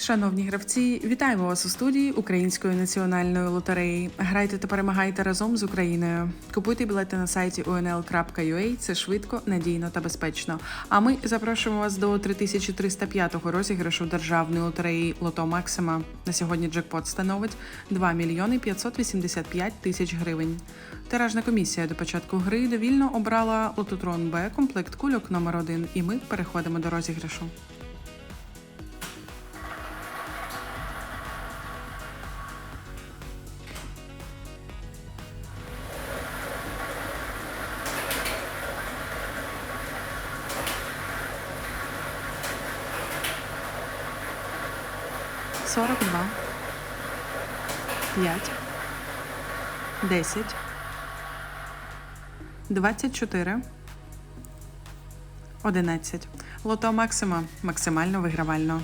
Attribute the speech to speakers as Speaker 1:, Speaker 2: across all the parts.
Speaker 1: Шановні гравці, вітаємо вас у студії Української національної лотереї. Грайте та перемагайте разом з Україною. Купуйте білети на сайті unl.ua. Це швидко, надійно та безпечно. А ми запрошуємо вас до 3305-го розіграшу державної лотереї Лото Максима. На сьогодні джекпот становить 2 мільйони 585 тисяч гривень. Тиражна комісія до початку гри довільно обрала Лототрон Б комплект кульок номер 1 і ми переходимо до розіграшу. Сорок два, п'ять, десять, двадцять чотири, одинадцять. Лото Максима. Максимально вигравально.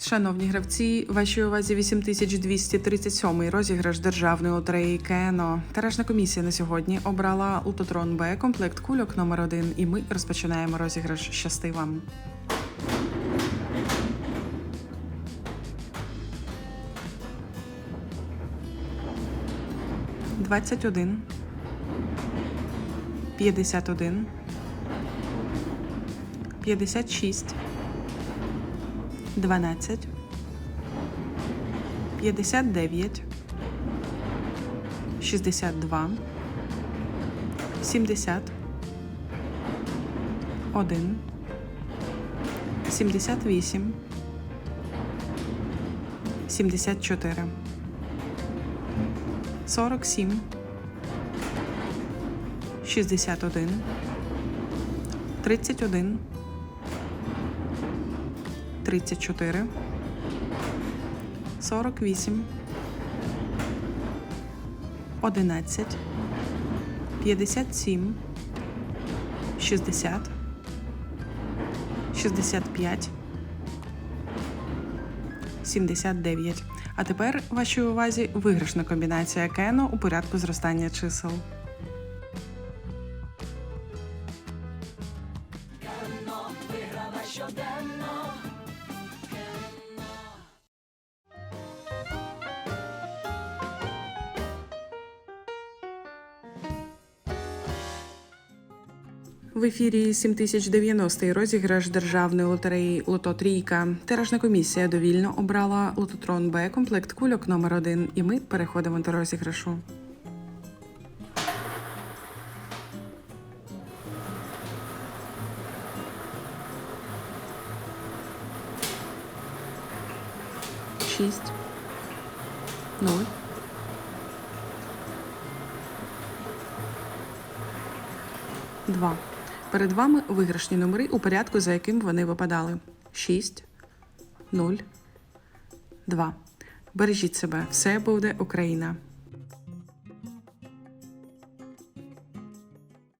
Speaker 1: Шановні гравці, вашій увазі 8237 розіграш державної лотереї КНО. Тиражна комісія на сьогодні обрала Лутотрон Б комплект кульок номер 1 і ми розпочинаємо розіграш. Щасти вам! Двадцять один, п'ятдесят один, п'ятдесят шість. 12, 59, 62, 70, 1, 78, 74, 47, 61, 31, 34, 48, 11, 57, 60, 65, 79. А тепер вашій увазі виграшна комбінація кено у порядку зростання чисел. В ефірі 7090 розіграш державної лотереї Лото Трійка. Тиражна комісія довільно обрала Лототрон Б комплект кульок номер 1 і ми переходимо до розіграшу. Шість. Нуль. Два. Перед вами виграшні номери у порядку, за яким вони випадали. 6, 0, 2. Бережіть себе. Все буде Україна.